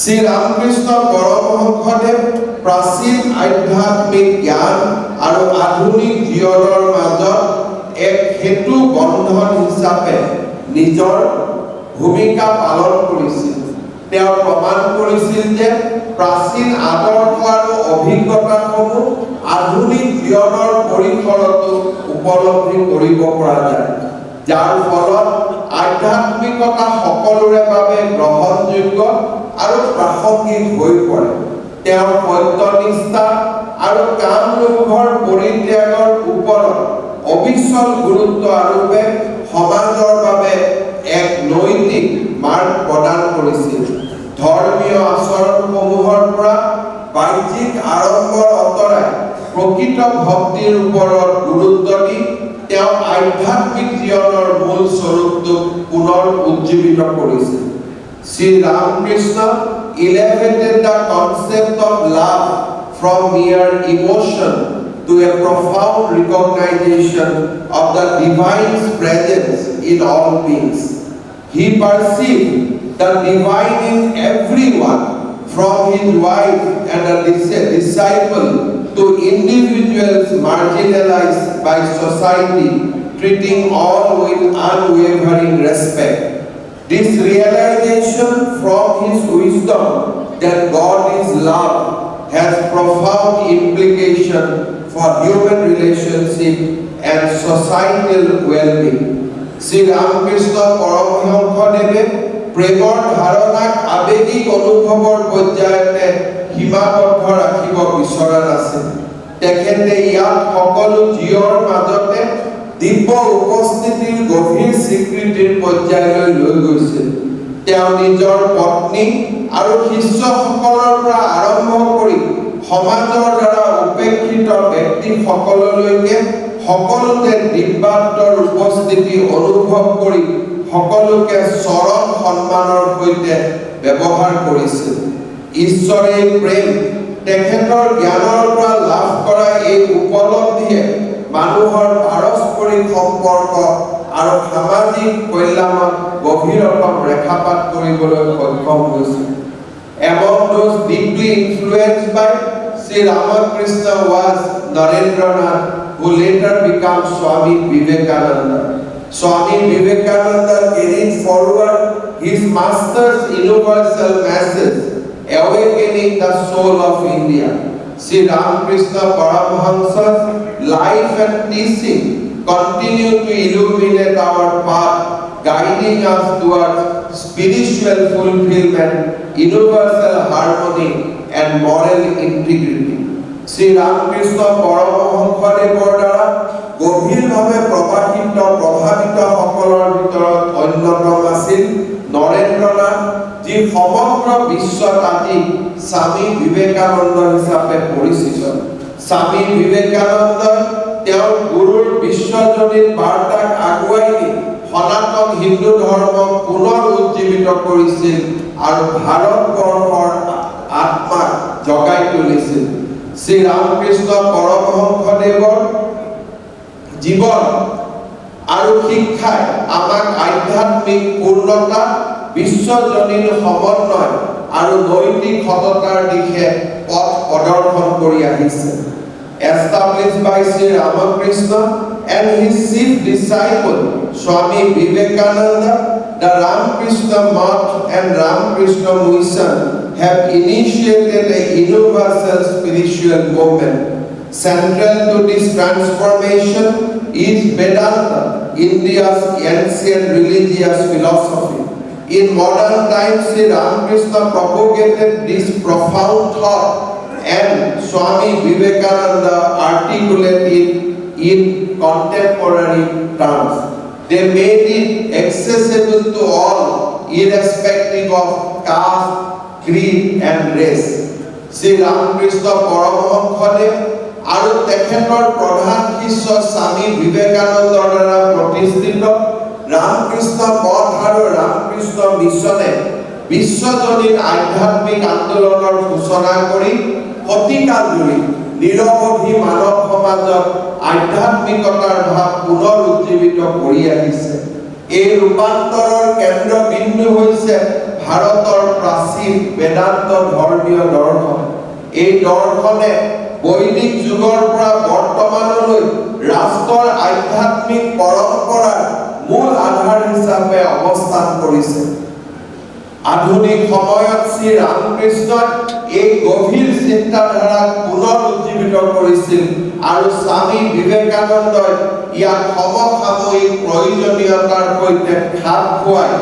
শ্ৰী ৰামকৃষ্ণ পৰমহংসদেৱ প্ৰাচীন আধ্যাত্মিক জ্ঞান আৰু আধুনিক জীৱনৰ মাজত এক সেতু বন্ধন হিচাপে নিজৰ ভূমিকা পালন কৰিছিল। তেওঁ প্ৰমাণ কৰিছিল যে প্ৰাচীন আদৰ্শ আৰু অভিজ্ঞতাসমূহ আধুনিক জীৱনৰ পৰিসৰতো উপলব্ধি কৰিব পৰা যায়, যাৰ ফলত আধ্যাত্মিকতা সকলোৰে বাবে গ্ৰহণযোগ্য আৰু প্ৰাসংগিক হৈ পৰে। তেওঁৰ সত্যনিষ্ঠা আৰু কাম পৰিত্যাগৰ ওপৰত অবিচল গুৰুত্ব আৰোপে সমাজৰ বাবে এক নৈতিক মাৰ্গ প্ৰদান কৰিছিল। ধৰ্মীয় আচৰণসমূহৰ পৰা বাহ্যিক আড়ম্বৰ আঁতৰাই প্ৰকৃত ভক্তিৰ ওপৰত গুৰুত্ব দি তেওঁ আধ্যাত্মিক জীৱনৰ মূল স্বৰূপটোক পুনৰ উজ্জীৱিত কৰিছিল। Sri Ramakrishna elevated the concept of love from mere emotion to a profound recognition of the divine presence in all beings. He perceived the divine in everyone, from his wife and a disciple to individuals marginalized by society, treating all with unwavering respect. This realization from his wisdom that God is love has profound implication for human relationship and societal well-being. Shri Ramakrishna পৰমহংসদেৱে প্ৰেমৰ ধাৰণাক আৱেগিক অনুভৱৰ পৰ্যায়তে সীমাবদ্ধ ৰাখিব বিচৰা নাছিল তেখেতে ইয়াত সকলো জীৱৰ মাজতে দিব্য উপস্থিতিৰ গভীৰ স্বীকৃতিৰ পৰ্যায়লৈ লৈ গৈছিল তেওঁ নিজৰ পত্নী আৰু শিষ্যসকলৰ পৰা আৰম্ভ কৰি সমাজৰ দ্বাৰা উপেক্ষিত ব্যক্তিসকললৈকে সকলোতে দিব্যাত্মৰ উপস্থিতি অনুভৱ কৰি সকলোকে চৰম সন্মানৰ সৈতে ব্যৱহাৰ কৰিছিল ঈশ্বৰে প্ৰেম তেখেতৰ জ্ঞানৰ পৰা লাভ কৰা এই উপলব্ধিয়ে মানুহৰ পাৰস্পৰিক সম্পৰ্ক আৰু সামাজিক কল্যাণত গভীৰতম ৰেখাপাত কৰিবলৈ সক্ষম Among those deeply influenced by Sri Ramakrishna was Narendra Nath, who later became Swami Vivekananda. Swami Vivekananda carried forward his master's universal message, awakening the soul of India. Sri Ramakrishna Paramahansa's life and teaching continue to illuminate our path, guiding us towards spiritual fulfillment, universal harmony, and moral integrity. Shri Ramakrishna পৰমহংসদেৱৰ দ্বাৰা গভীৰভাৱে প্ৰভাষিত প্ৰভাৱিতসকলৰ ভিতৰত অন্যতম আছিল নৰেন্দ্ৰ নাথ যি সমগ্ৰ বিশ্বত আজি স্বামী বিবেকানন্দ হিচাপে পৰিচিত। স্বামী বিবেকানন্দই তেওঁৰ গুৰুৰ বিশ্বজনীন বাৰ্তাক আগুৱাই নি সনাতন হিন্দু ধৰ্মক পুনৰ উজ্জীৱিত কৰিছিল আৰু ভাৰতবৰ্ষৰ আত্মাক জগাই তুলিছিল। শ্ৰী ৰামকৃষ্ণ পৰমহংসদেৱৰ জীৱন আৰু শিক্ষাই আমাক আধ্যাত্মিক পূৰ্ণতা বিশ্বজনীন সমন্বয় আৰু নৈতিক সততাৰ দিশে পথ প্ৰদৰ্শন কৰি আহিছে established by Sri Ramakrishna and his chief disciple Swami Vivekananda, the Ramakrishna Math and Ramakrishna Mission have initiated a universal spiritual movement. Central to this transformation is Vedanta, India's ancient religious philosophy. In modern times, Sri Ramakrishna propagated this profound thought and Swami Vivekananda articulated it in contemporary terms. They made it accessible to all, irrespective of caste, creed, and race. Shri Ramakrishna পৰমহংসদেৱ আৰু তেখেতৰ প্ৰধান শিষ্য স্বামী বিবেকানন্দৰ দ্বাৰা প্ৰতিষ্ঠিত ৰামকৃষ্ণ মঠ আৰু ৰামকৃষ্ণ মিছনে বিশ্বজনীন আধ্যাত্মিক আন্দোলনৰ সূচনা কৰি শতিকাল জুৰি নিৰৱধি মানৱ সমাজত আধ্যাত্মিকতাৰ ভাৱ পুনৰ উজ্জীৱিত কৰি আহিছে। এই ৰূপান্তৰৰ কেন্দ্ৰবিন্দু হৈছে ভাৰতৰ প্ৰাচীন বেদান্ত ধৰ্মীয় দৰ্শন। এই দৰ্শনে বৈদিক যুগৰ পৰা বৰ্তমানলৈ ৰাষ্ট্ৰৰ আধ্যাত্মিক পৰম্পৰাৰ মূল আধাৰ হিচাপে অৱস্থান কৰিছে। আধুনিক সময়ত শ্ৰী ৰামকৃষ্ণই এই গভীৰ চিন্তাধাৰাক পুনৰ উজ্জীৱিত কৰিছিল আৰু স্বামী বিবেকানন্দই ইয়াক সমসাময়িক প্ৰয়োজনীয়তাৰ সৈতে খাপ খুৱাই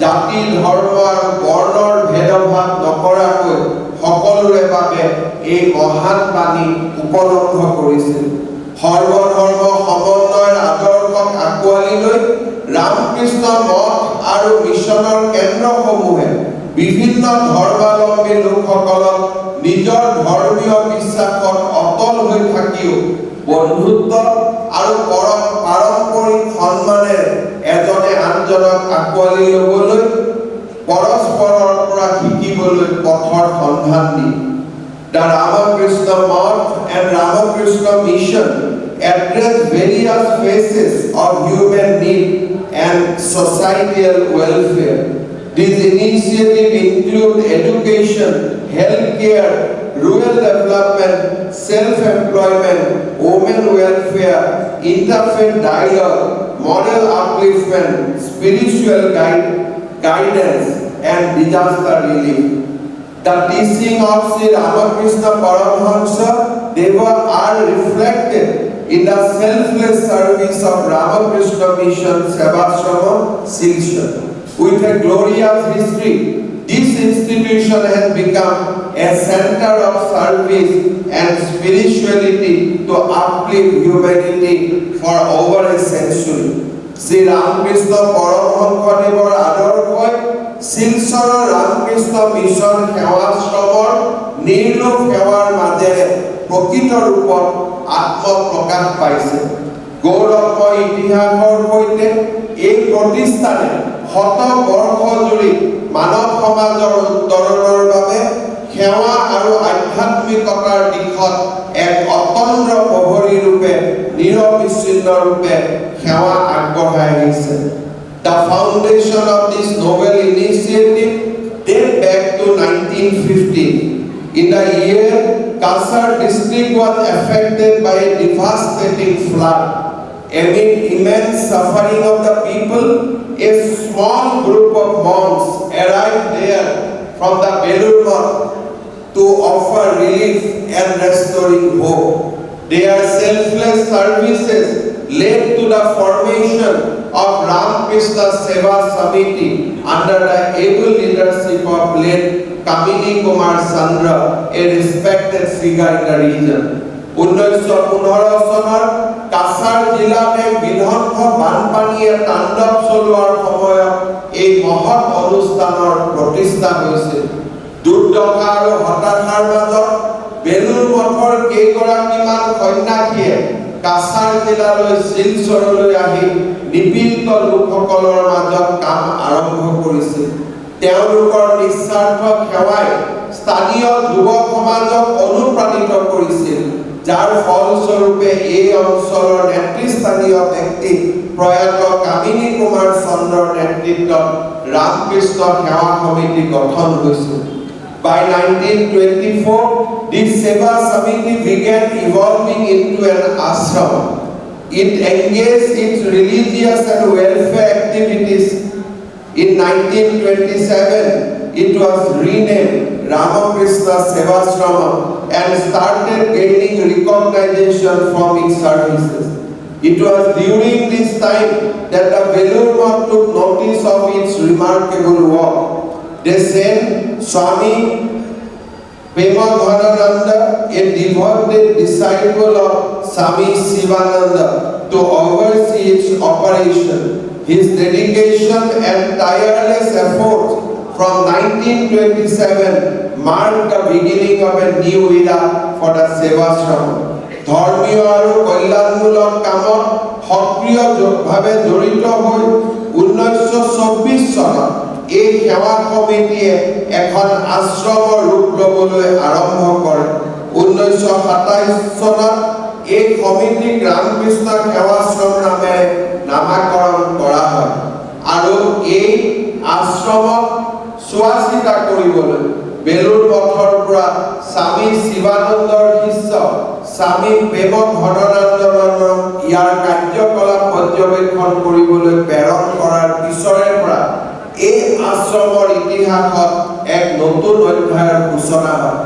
জাতি ধৰ্ম আৰু বৰ্ণৰ ভেদভাৱ নকৰাকৈ সকলোৰে বাবে এই মহান বাণী উপলব্ধ কৰিছিল। সৰ্বধৰ্ম আৰু মিছনৰ কেন্দ্ৰসমূহে বিভিন্ন ধৰ্মাৱলম্বী লোকসকলক নিজৰ ধৰ্মীয় বিশ্বাসত অটল হৈ থাকিও বন্ধুত্ব আৰু পৰম পাৰম্পৰিক সন্মানেৰে এজনে আনজনক আঁকোৱালি ল'বলৈ পৰস্পৰৰ পৰা শিকিবলৈ পথৰ সন্ধান দিয়ে। The Ramakrishna Math and Ramakrishna Mission address various phases of human need and societal welfare. These initiatives include education, healthcare, rural development, self-employment, women welfare, interfaith dialogue, moral upliftment, spiritual guide, guidance, and disaster relief. The teaching of Sri Ramakrishna Paramahansa Deva are reflected in the selfless service of Ramakrishna Mission Sevashrama Silchar. With a glorious history, this institution has become a center of service and spirituality to uplift humanity for over a century. Shri Ramakrishna পৰমহংসদেৱৰ আদৰ্শই শিলচৰৰ Ramakrishna mission সেৱাশ্ৰমৰ নিৰ্লোভ সেৱাৰ মাজেৰে প্ৰকৃত ৰূপত আত্মপ্ৰকাশ পাইছে গৌৰৱময় ইতিহাসৰ সৈতে এই প্ৰতিষ্ঠানে শত বৰ্ষ জুৰি মানৱ সমাজৰ উত্তৰণৰ বাবে সেৱা আৰু আধ্যাত্মিকতাৰ দিশত এক অতন্দ্ৰ প্ৰহৰী ৰূপে, নিৰবিচ্ছিন্ন ৰূপে সেৱা আগবঢ়াই আহিছে The foundation of this novel initiative date back to 1915. In the year, Kasar district was affected by a devastating flood. Amid immense suffering of the people, a small group of monks arrived there from the Belur to offer relief and restoring hope. Their selfless services led to the formation of Ramakrishna Seva Samiti under the able leadership of late Kamini Kumar Sandra, a respected figure in the region. ঊনৈছশ পোন্ধৰ চনৰ কাছাৰ জিলাত বিধ্বংস বানপানীয়ে তাণ্ডৱ চলোৱাৰ সময়ত এই মহৎ অনুষ্ঠানৰ প্ৰতিষ্ঠা হৈছিল দুৰ্দশা আৰু হতাশাৰ মাজত বেলুৰ মঠৰ কেইগৰাকীমান সন্যাসীয়ে কাছাৰ জিলালৈ শিলচৰলৈ আহি নিপীড়িত লোকসকলৰ মাজত কাম আৰম্ভ কৰিছিল তেওঁলোকৰ নিস্বাৰ্থ সেৱাই স্থানীয় যুৱ সমাজক অনুপ্ৰাণিত কৰিছিল যাৰ ফলস্বৰূপে এই অঞ্চলৰ নেতৃস্থানীয় ব্যক্তি প্ৰয়াত কামিনী কুমাৰ চন্দ্ৰৰ নেতৃত্বত ৰামকৃষ্ণ সেৱা সমিতি গঠন হৈছিল By 1924, this Seva Samiti began evolving into an ashram. It engaged its religious and welfare activities. In 1927, it was renamed Ramakrishna Sevashrama and started gaining recognition from its services. It was during this time that the Belur Math took notice of its remarkable work. They sent Swami Pema Premadhananda, a devoted disciple of Swami Sivananda, to oversee its operation. His dedication and tireless efforts from 1927 marked the beginning of a new era for the Sevashrama. ধৰ্মীয় আৰু কল্যাণমূলক কামত সক্ৰিয়ভাৱে জড়িত হৈ ঊনৈছশ চৌব্বিছ চনত এই সেৱা সমিতিয়ে এখন আশ্ৰমৰ ৰূপ ল'বলৈ আৰম্ভ কৰে ঊনৈছশ সাতাইছ চনত এই সমিতিক ৰামকৃষ্ণ সেৱাশ্ৰম নামেৰে নামাকৰণ কৰা হয়। আৰু এই আশ্ৰমক চোৱা চিতা কৰিবলৈ বেলুৰ মঠৰ পৰা স্বামী শিৱানন্দৰ শিষ্য, স্বামী প্ৰেম ঘননন্দনক ইয়াৰ কাৰ্যকলাপ পৰ্যবেক্ষণ কৰিবলৈ প্ৰেৰণ কৰাৰ পিছৰে পৰা এই আশ্ৰমৰ ইতিহাসত এক নতুন অধ্যায়ৰ সূচনা হয়।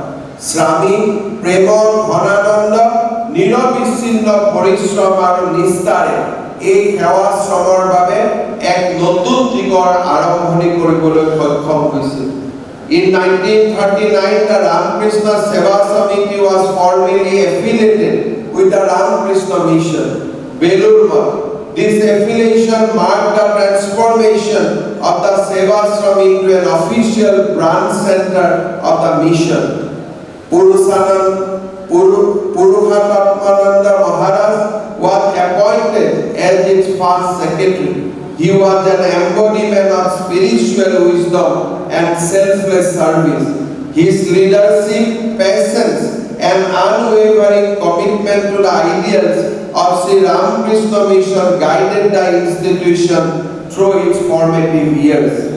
স্বামী প্ৰেম ঘনানন্দ নিৰবিচ্ছিন্ন পৰিশ্ৰম আৰু নিষ্ঠাৰে এই সেৱাশ্ৰমৰ বাবে এক নতুন যুগৰ আৰম্ভণি কৰিবলৈ সক্ষম হৈছিল In 1939, the Ramakrishna Seva Samiti was formally affiliated with the Ramakrishna Mission, Belur This affiliation marked the transformation of the Seva Sevashram into an official branch center of the mission. Purushanand, Puru, Puruhatatmananda Maharaj was appointed as its first secretary. He was an embodiment of spiritual wisdom and selfless service. His leadership, patience, and unwavering commitment to the ideals of Sri Ramakrishna Mission guided the institution through its formative years.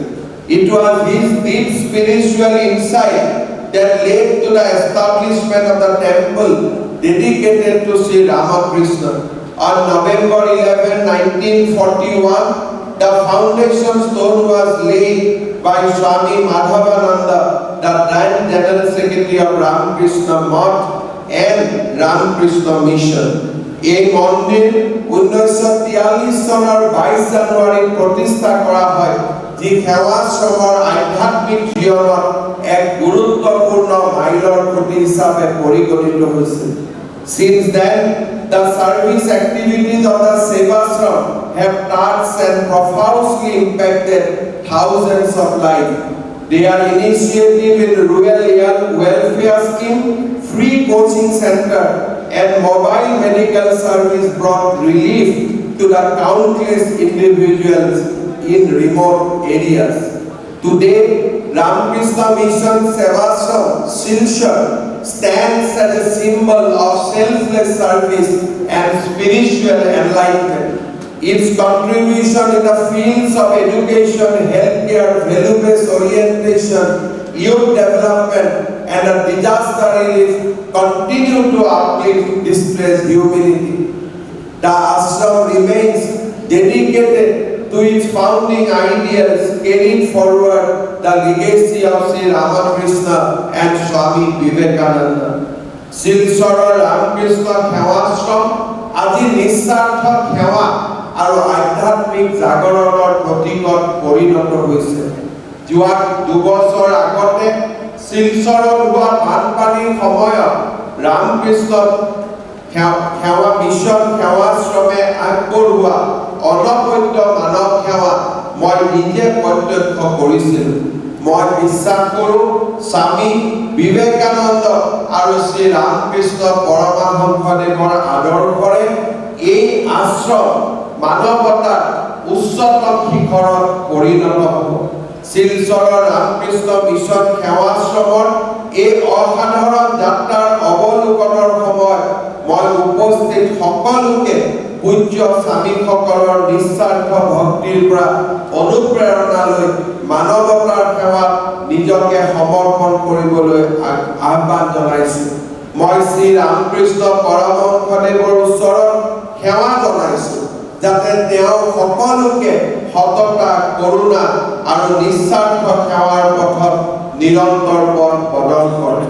It was his deep spiritual insight that led to the establishment of the temple dedicated to Sri Ramakrishna. On November 11, 1941, the foundation stone was laid by Swami Madhavananda, the then General Secretary of Ramakrishna Math and Ramakrishna Mission. এই মন্দিৰ ঊনৈছশ তিয়াল্লিছ চনৰ বাইছ জানুৱাৰীত প্ৰতিষ্ঠা কৰা হয় যি সেৱাশ্ৰমৰ আধ্যাত্মিক জীৱনত এক গুৰুত্বপূৰ্ণ মাইলৰ খুঁটি হিচাপে পৰিগণিত হৈছিল Since then, the service activities of the Sevashram have touched and profoundly impacted thousands of lives. Their initiative in rural health welfare scheme, free coaching center, and mobile medical service brought relief to the countless individuals in remote areas. Today, Ramakrishna Mission Silchar, stands as a symbol of selfless service and spiritual enlightenment. Its contribution in the fields of education, healthcare, value-based orientation, youth development, and a disaster relief continue to uplift displaced humanity. The ashram remains dedicated to its founding ideals, carrying forward the legacy of Sri Ramakrishna and Swami Vivekananda. শিলচৰৰ ৰামকৃষ্ণ সেৱাশ্ৰম আজি নিস্বাৰ্থ সেৱা আৰু আধ্যাত্মিক জাগৰণৰ প্ৰতীকত পৰিণত হৈছে যোৱা দুবছৰ আগতে শিলচৰত হোৱা বানপানীৰ সময়ত ৰামকৃষ্ণ সেৱা মিছন সেৱাশ্ৰমে আগবঢ়োৱা অনবদ্য মানৱ সেৱা মই নিজে প্ৰত্যক্ষ কৰিছিলোঁ। মই বিশ্বাস কৰোঁ, স্বামী বিবেকানন্দ আৰু শ্ৰী ৰামকৃষ্ণ পৰমাহংসদেৱৰ আদৰ্শৰে এই আশ্ৰম মানৱতাৰ উচ্চতম শিখৰত পৰিণত হ'ব। শিলচৰৰ ৰামকৃষ্ণ মিছন সেৱাশ্ৰমৰ এই অসাধাৰণ যাত্ৰাৰ অৱলোকনৰ সময়ত মই উপস্থিত সকলোকে পূজ্য স্বামীসকলৰ নিস্বাৰ্থ ভক্তিৰ পৰা অনুপ্ৰেৰণা লৈ মানৱতাৰ সেৱাত নিজকে সমৰ্পণ কৰিবলৈ আহ- আহ্বান জনাইছোঁ। মই শ্ৰী ৰামকৃষ্ণ পৰমহংসদেৱৰ ওচৰত সেৱা জনাইছোঁ যাতে তেওঁ সকলোকে সততা কৰোণা আৰু নিস্বাৰ্থ সেৱাৰ পথত নিৰন্তৰ পথ প্ৰদান কৰে।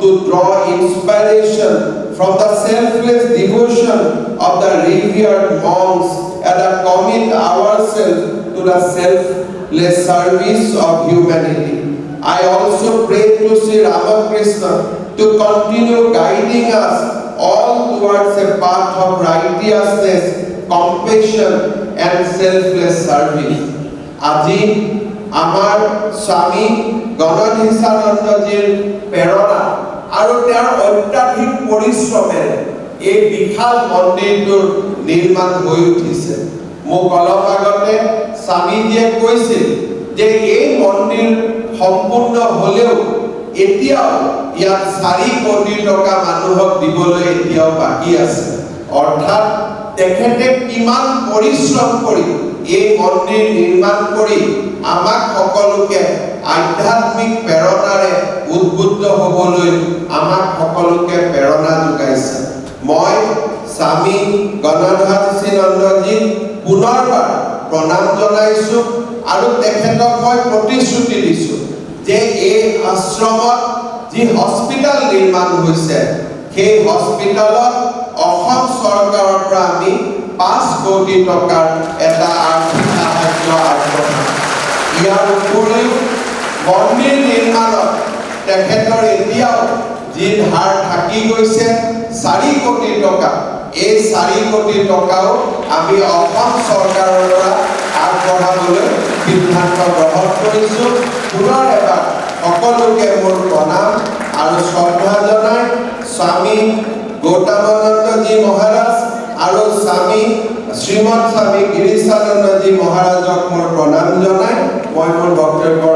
to draw inspiration from the selfless devotion of the revered monks and to commit ourselves to the selfless service of humanity. I also pray to Sri Ramakrishna to continue guiding us all towards a path of righteousness, compassion, and selfless service. আজি আমাৰ স্বামী গণধীশানন্দজীৰ প্ৰেৰণা আৰু তেওঁৰ অত্যাধিক পৰিশ্ৰমেৰে এই বিশাল মন্দিৰটোৰ নিৰ্মাণ হৈ উঠিছে। মোক অলপ আগতে স্বামীজীয়ে কৈছিল যে এই মন্দিৰ সম্পূৰ্ণ হ'লেও এতিয়াও ইয়াত চাৰি কোটি টকা মানুহক দিবলৈ এতিয়াও বাকী আছে। অৰ্থাৎ তেখেতে কিমান পৰিশ্ৰম কৰি এই মন্দিৰ নিৰ্মাণ কৰি আমাক সকলোকে আধ্যাত্মিক প্ৰেৰণাৰে উদ্বুদ্ধ হ'বলৈ আমাক সকলোকে প্ৰেৰণা যোগাইছে। মই স্বামী গণধৰ নন্দজীক পুনৰবাৰ প্ৰণাম জনাইছো আৰু তেখেতক মই প্ৰতিশ্ৰুতি দিছো যে এই আশ্ৰমত যি হস্পিটেল নিৰ্মাণ হৈছে, সেই হস্পিটেলত অসম চৰকাৰৰ পৰা আমি পাঁচ কোটি টকাৰ এটা আৰ্থিক সাহায্য আগবঢ়াম। ইয়াৰ উপৰিও মন্দিৰ নিৰ্মাণত তেখেতৰ এতিয়াও যি ধাৰ থাকি গৈছে চাৰি কোটি টকা। এই চাৰি কোটি টকাও আমি অসম চৰকাৰৰ পৰা আগবঢ়াবলৈ সিদ্ধান্ত গ্ৰহণ কৰিছোঁ। পুনৰ এবাৰ সকলোকে মোৰ প্ৰণাম আৰু শ্ৰদ্ধা জনাই স্বামী গৌতমানন্দজী মহাৰাজ আৰু স্বামী শ্ৰীমৎ স্বামী গিৰিশানন্দজী মহাৰাজক মোৰ প্ৰণাম জনাই মই মোৰ ধন্যবাদ